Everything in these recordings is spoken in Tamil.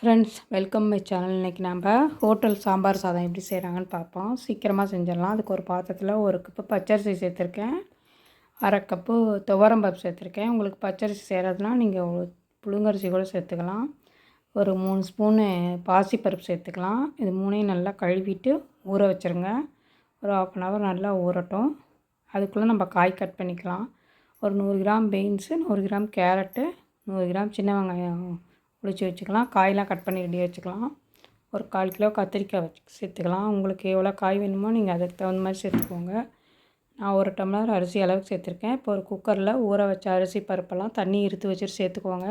ஃப்ரெண்ட்ஸ் வெல்கம் மை சேனல் இன்றைக்கி நம்ம ஹோட்டல் சாம்பார் சாதம் எப்படி செய்கிறாங்கன்னு பார்ப்போம். சீக்கிரமாக செஞ்சிடலாம். அதுக்கு ஒரு பாத்திரத்தில் ஒரு கப்பு பச்சரிசி சேர்த்துருக்கேன். அரை கப்பு துவரம்பருப்பு சேர்த்துருக்கேன். உங்களுக்கு பச்சரிசி செய்கிறதுனா நீங்கள் புழுங்கரிசி கூட சேர்த்துக்கலாம். ஒரு மூணு ஸ்பூனு பாசிப்பருப்பு சேர்த்துக்கலாம். இது மூணையும் நல்லா கழுவிட்டு ஊற வச்சுருங்க. ஒரு ஆஃப் அன் ஹவர் நல்லா ஊறட்டும். அதுக்குள்ளே நம்ம காய் கட் பண்ணிக்கலாம். ஒரு நூறு கிராம் பீன்ஸு நூறு கிராம் கேரட்டு நூறு கிராம் சின்ன வெங்காயம் ஒழிச்சு வச்சுக்கலாம். காயெலாம் கட் பண்ணி ரெடி வச்சுக்கலாம். ஒரு கால் கிலோ கத்திரிக்காய் வச்சு சேர்த்துக்கலாம். உங்களுக்கு எவ்வளோ காய் வேணுமோ நீங்கள் அதுக்கு தகுந்த மாதிரி சேர்த்துக்கோங்க. நான் ஒரு டம்ளர் அரிசி அளவுக்கு சேர்த்துருக்கேன். இப்போ ஒரு குக்கரில் ஊற வச்ச அரிசி பருப்பெல்லாம் தண்ணி இருத்து வச்சுட்டு சேர்த்துக்கோங்க.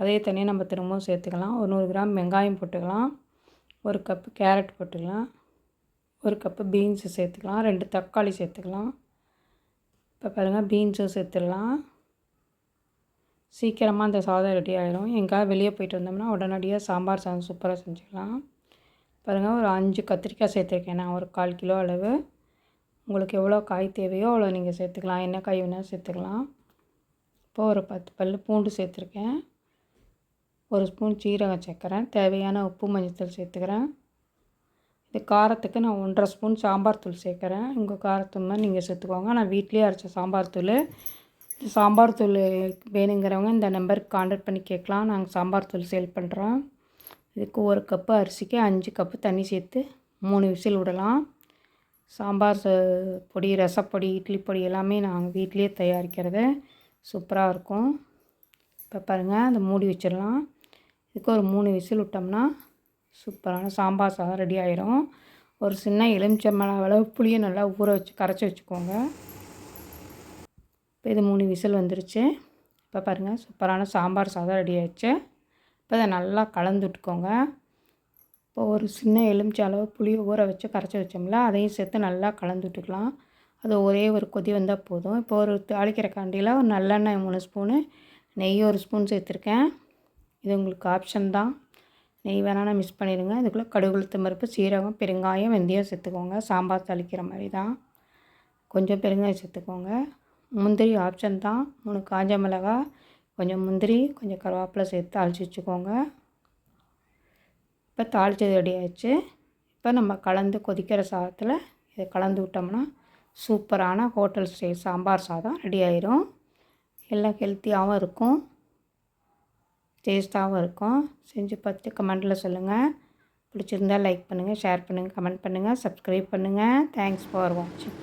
அதே தண்ணியை நம்ம திரும்பவும் சேர்த்துக்கலாம். ஒரு நூறு கிராம் வெங்காயம் போட்டுக்கலாம். ஒரு கப்பு கேரட் போட்டுக்கலாம். ஒரு கப்பு பீன்ஸு சேர்த்துக்கலாம். ரெண்டு தக்காளி சேர்த்துக்கலாம். இப்போ பாருங்கள் பீன்ஸும் சேர்த்துடலாம். சீக்கிரமாக அந்த சாதம் ரெடி ஆகிடும் எங்கேயாவது வெளியே போயிட்டு வந்தோம்னா உடனடியாக சாம்பார் சாதம் சூப்பராக செஞ்சுக்கலாம். பாருங்கள் ஒரு அஞ்சு கத்திரிக்காய் சேர்த்துருக்கேன் நான். ஒரு கால் கிலோ அளவு. உங்களுக்கு எவ்வளோ காய் தேவையோ அவ்வளோ நீங்கள் சேர்த்துக்கலாம். என்ன காய் வேணால் சேர்த்துக்கலாம். இப்போது ஒரு பத்து பல் பூண்டு சேர்த்துருக்கேன். ஒரு ஸ்பூன் சீரகம் சேர்க்குறேன். தேவையான உப்பு மஞ்சத்தூள் சேர்த்துக்கிறேன். இது காரத்துக்கு நான் ஒன்றரை ஸ்பூன் சாம்பார் தூள் சேர்க்குறேன். உங்கள் காரத்து மாதிரி நீங்கள் சேர்த்துக்கோங்க. நான் வீட்லேயே அரைச்ச சாம்பார் தூள். சாம்பார் தூள் வேணுங்கிறவங்க இந்த நம்பருக்கு காண்டக்ட் பண்ணி கேட்கலாம். நாங்கள் சாம்பார் தூள் சேல் பண்ணுறோம் இதுக்கு ஒரு கப்பு அரிசிக்கு அஞ்சு கப்பு தண்ணி சேர்த்து மூணு விசில் விடலாம். சாம்பார் பொடி ரசப்பொடி இட்லி பொடி எல்லாமே நாங்கள் வீட்லேயே தயாரிக்கிறது. சூப்பராக இருக்கும். இப்போ பாருங்கள் அதை மூடி வச்சிடலாம். இதுக்கு ஒரு மூணு விசில் விட்டோம்னா சூப்பரான சாம்பார் சாதம் ரெடி ஆகிடும் ஒரு சின்ன எலுமிச்சம்பழம் அளவு புளியை நல்லா ஊற வச்சு கரைச்சி வச்சுக்கோங்க. இப்போ இது மூணு விசில் வந்துருச்சு. இப்போ பாருங்கள் சூப்பரான சாம்பார் சாதம் ரெடி ஆயிடுச்சு. இப்போ இதை நல்லா கலந்து விட்டுக்கோங்க. இப்போ ஒரு சின்ன எலுமிச்சை அளவு புளியை ஊற வச்சு கரைச்சி வச்சோம்ல அதையும் சேர்த்து நல்லா கலந்து விட்டுக்கலாம். அது ஒரே ஒரு கொதி வந்தால் போதும். இப்போ ஒரு தாளிக்கிற காண்டியில் ஒரு நல்லெண்ணெய் மூணு ஸ்பூனு நெய் ஒரு ஸ்பூன் சேர்த்துருக்கேன். இது உங்களுக்கு ஆப்ஷன் தான். நெய் வேணாலும் மிஸ் பண்ணிடுங்க. இதுக்குள்ளே கடுகுளுத்தமருப்பு சீரகம் பெருங்காயம் வெந்தயம் சேர்த்துக்கோங்க. சாம்பார் தாளிக்கிற மாதிரி தான். கொஞ்சம் பெருங்காயம் சேர்த்துக்கோங்க. முந்திரி ஆப்ஷன் தான். மூணு காஞ்ச மிளகா கொஞ்சம் முந்திரி கொஞ்சம் கருவேப்பிலை சேர்த்து தாளித்து வச்சுக்கோங்க. இப்போ தாளித்தது ரெடி ஆயிடுச்சு. இப்போ நம்ம கலந்து கொதிக்கிற சாதத்தில் இதை கலந்து விட்டோம்னா சூப்பரான ஹோட்டல் ஸ்டைல் சாம்பார் சாதம் ரெடி ஆயிரும். எல்லாம் ஹெல்த்தியாகவும் இருக்கும். டேஸ்ட்டாகவும் இருக்கும். செஞ்சு பார்த்து கமெண்ட்டில் சொல்லுங்கள் பிடிச்சிருந்தால் லைக் பண்ணுங்கள் ஷேர் பண்ணுங்கள் கமெண்ட் பண்ணுங்கள் சப்ஸ்கிரைப் பண்ணுங்கள் தேங்க்ஸ் ஃபார் வாட்சிங்